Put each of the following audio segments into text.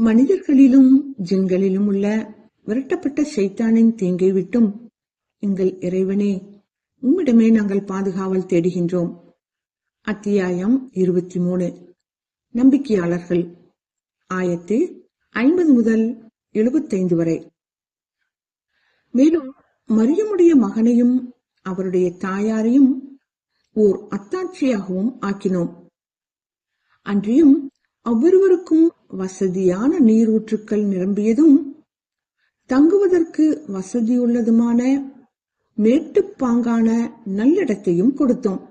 மனிதர்களிலும் ஜின்களிலும் உள்ள விரட்டப்பட்ட சைத்தானின் தீங்கை விட்டும் எங்கள் இறைவனே உம்மிடமே நாங்கள் பாதுகாவல் தேடுகின்றோம். அத்தியாயம் இருபத்தி மூணு நம்பிக்கையாளர்கள். ஆயத்து ஐம்பது முதல் எழுபத்தைந்து வரை. மேலும் மரியமுடைய மகனையும் அவருடைய தாயாரையும் ஓர் அத்தாட்சியாகவும் ஆக்கினோம். அன்றியும் அவ்வொருவருக்கும் வசதியான நீரூற்றுக்கள் நிரம்பியதும் தங்குவதற்கு வசதியுள்ளதுமான மேட்டுப்பாங்கான நல்லிடத்தையும் கொடுத்தோம்.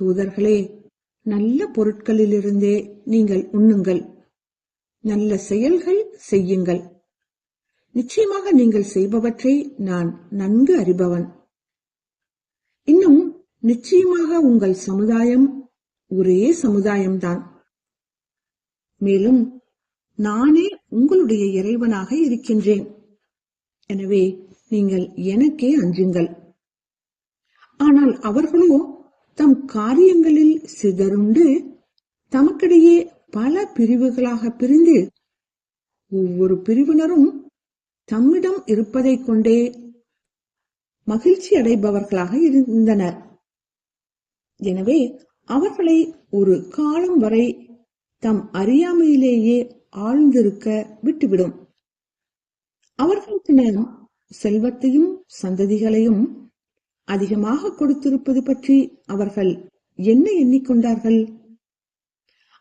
தூதர்களே நல்ல பொருட்களிலிருந்தே நீங்கள் உண்ணுங்கள். நல்ல செயல்கள் செய்யுங்கள். நிச்சயமாக நீங்கள் செய்பவற்றை நான் நன்கு அறிபவன். இன்னும் நிச்சயமாக உங்கள் சமுதாயம் ஒரே சமுதாயம்தான். மேலும் நானே உங்களுடைய இறைவனாக இருக்கின்றேன். எனவே நீங்கள் எனக்கே அஞ்சுங்கள். ஆனால் அவர்களோ தம் காரியங்களில் சிதறுண்டு தமக்கிடையே பல பிரிவுகளாக பிரிந்து ஒவ்வொரு பிரிவினரும் தம்மிடம் இருப்பதை கொண்டே மகிழ்ச்சி அடைபவர்களாக இருந்தனர். எனவே அவர்களை ஒரு காலம் வரை தம் அறியாமையிலேயே ஆழ்ந்திருக்க விட்டுவிடும். அவர்களுக்கு நாம் செல்வத்தையும் சந்ததிகளையும் அதிகமாக கொடுத்திருப்பது பற்றி அவர்கள் என்ன எண்ணிக்கொண்டார்கள்?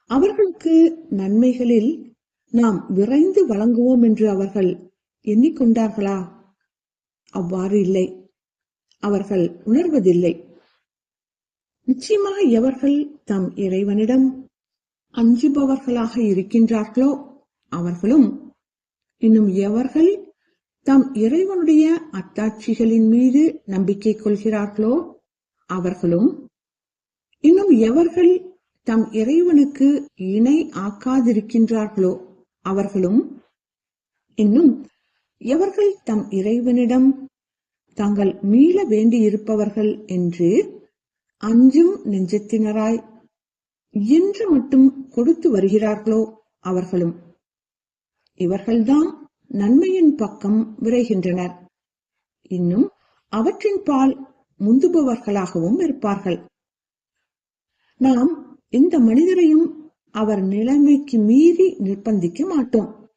அவர்களுக்கு நன்மைகளில் நாம் விரைந்து வழங்குவோம் என்று அவர்கள் எண்ணிக்கொண்டார்களா? அவ்வாறு இல்லை. அவர்கள் உணர்வதில்லை. நிச்சயமாக எவர்கள் தம் இறைவனிடம் அஞ்சுபவர்களாக இருக்கின்றார்களோ அவர்களும் இன்னும் எவர்கள் தம் இறைவனுடைய அத்தாட்சிகளின் மீது நம்பிக்கை கொள்கிறார்களோ அவர்களும் இன்னும் எவர்கள் தம் இறைவனுக்கு இணை ஆக்காதிருக்கின்றார்களோ அவர்களும் இன்னும் எவர்கள் தம் இறைவனிடம் தாங்கள் மீள வேண்டியிருப்பவர்கள் என்று அஞ்சும் நெஞ்சத்தினராய் என்று மட்டும் கொடுத்து வருகிறார்களோ அவர்களும். இவர்கள்தான் நன்மையின் பக்கம் விரைகின்றனர். இன்னும் அவற்றின் பால் முந்துபவர்களாகவும் இருப்பார்கள். நாம் இந்த மனிதரையும் அவர் நிலைமைக்கு மீறி நிர்பந்திக்க மாட்டோம்.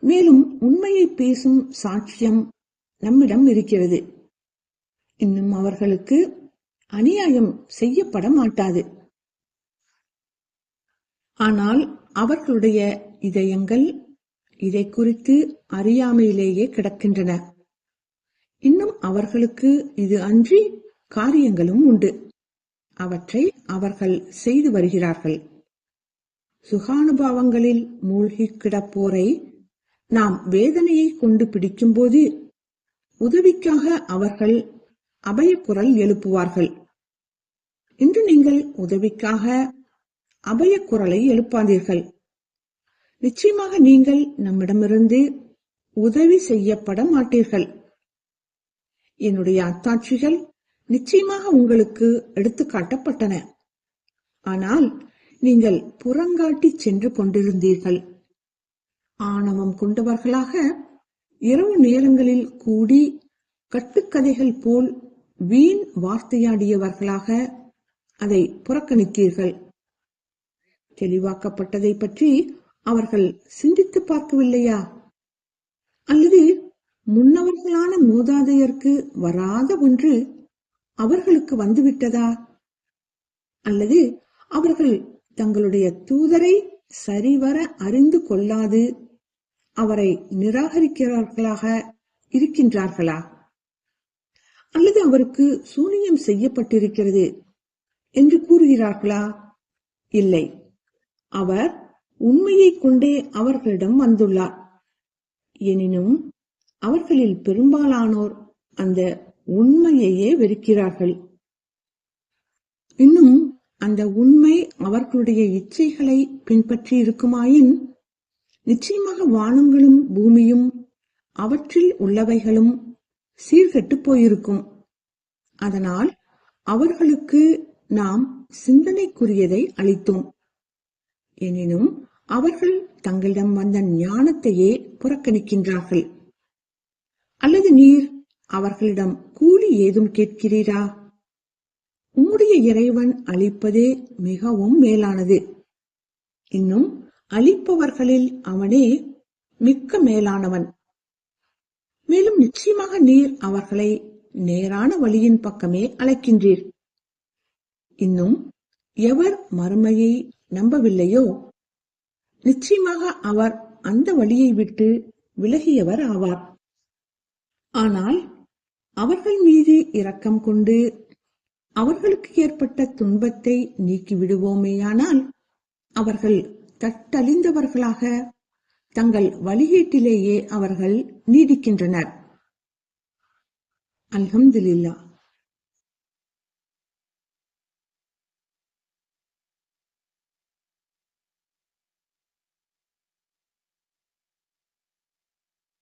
மேலும் உண்மையை பேசும் சாட்சியம் நம்மிடம் இருக்கிறது. இன்னும் அவர்களுக்கு அநியாயம் செய்யப்பட மாட்டாது. ஆனால் அவர்களுடைய இதயங்கள் இதை குறித்து அறியாமையிலேயே கிடக்கின்றன. இன்னும் அவர்களுக்கு இது அன்றி காரியங்களும் உண்டு. அவற்றை அவர்கள் செய்து வருகிறார்கள். சுகானுபாவங்களில் மூழ்கி கிடப்போரை நாம் வேதனையை கொண்டு பிடிக்கும்போது உதவிக்காக அவர்கள் அபயக்குரல் எழுப்புவார்கள். இன்று நீங்கள் உதவிக்காக அபயக்குரலை எழுப்பாதீர்கள். நிச்சயமாக நீங்கள் நம்மிடமிருந்து உதவி செய்யப்பட மாட்டீர்கள். என்னுடைய அத்தாட்சிகள் நிச்சயமாக உங்களுக்கு எடுத்துக்காட்டப்பட்டன. ஆனால் நீங்கள் புறங்காட்டி சென்று கொண்டிருந்தீர்கள். ஆணவம் கொண்டவர்களாக இரவு நேரங்களில் கூடி கட்டுக்கதைகள் போல் வீண் வார்த்தையாடியவர்களாக அதை புறக்கணித்தீர்கள். தெளிவாக்கப்பட்டதை பற்றி அவர்கள் சிந்தித்து பார்க்கவில்லையா? அல்லது முன்னவர்களான மூதாதையர்க்கு வராத ஒன்று அவர்களுக்கு வந்துவிட்டதா? அல்லது அவர்கள் தங்களுடைய தூதரை சரிவர அறிந்து கொள்ளாது அவரை நிராகரிக்கிறார்களாக இருக்கின்றார்களா? அல்லது அவருக்கு சூனியம் செய்யப்பட்டிருக்கிறது என்று கூறுகிறார்களா? இல்லை. அவர் உண்மையைக் கொண்டே அவர்களிடம் வந்துள்ளார். எனினும் அவர்களில் பெரும்பாலானோர் அந்த உண்மையையே வெறுக்கிறார்கள். இன்னும் அந்த உண்மை அவர்களுடைய இச்சைகளை பின்பற்றி இருக்குமாயின் நிச்சயமாக வானங்களும் பூமியும் அவற்றில் உள்ளவைகளும் சீர்கெட்டு போயிருக்கும். அதனால் அவர்களுக்கு நாம் சிந்தனைக்குரியதை அளித்தோம். எனினும் அவர்கள் தங்களிடம் வந்த ஞானத்தையே புறக்கணிக்கின்றார்கள். அல்லது நீர் அவர்களிடம் கூலி ஏதும் கேட்கிறீரா? உம்முடைய இறைவன் அளிப்பதே மிகவும் மேலானது. இன்னும் அளிப்பவர்களில் அவனே மிக்க மேலானவன். மேலும் நிச்சயமாக நீர் அவர்களை நேரான வழியின் பக்கமே அழைக்கின்றீர். இன்னும் எவர் மறுமையை நம்பவில்லையோ? நிச்சயமாக அவர் அந்த வழியை விட்டு விலகியவர் ஆவார். ஆனால் அவர்கள் மீது இரக்கம் கொண்டு அவர்களுக்கு ஏற்பட்ட துன்பத்தை நீக்கிவிடுவோமேயானால் அவர்கள் தட்டழிந்தவர்களாக தங்கள் வழியீட்டிலேயே அவர்கள் நீடிக்கின்றனர். அல்ஹம்துலில்லா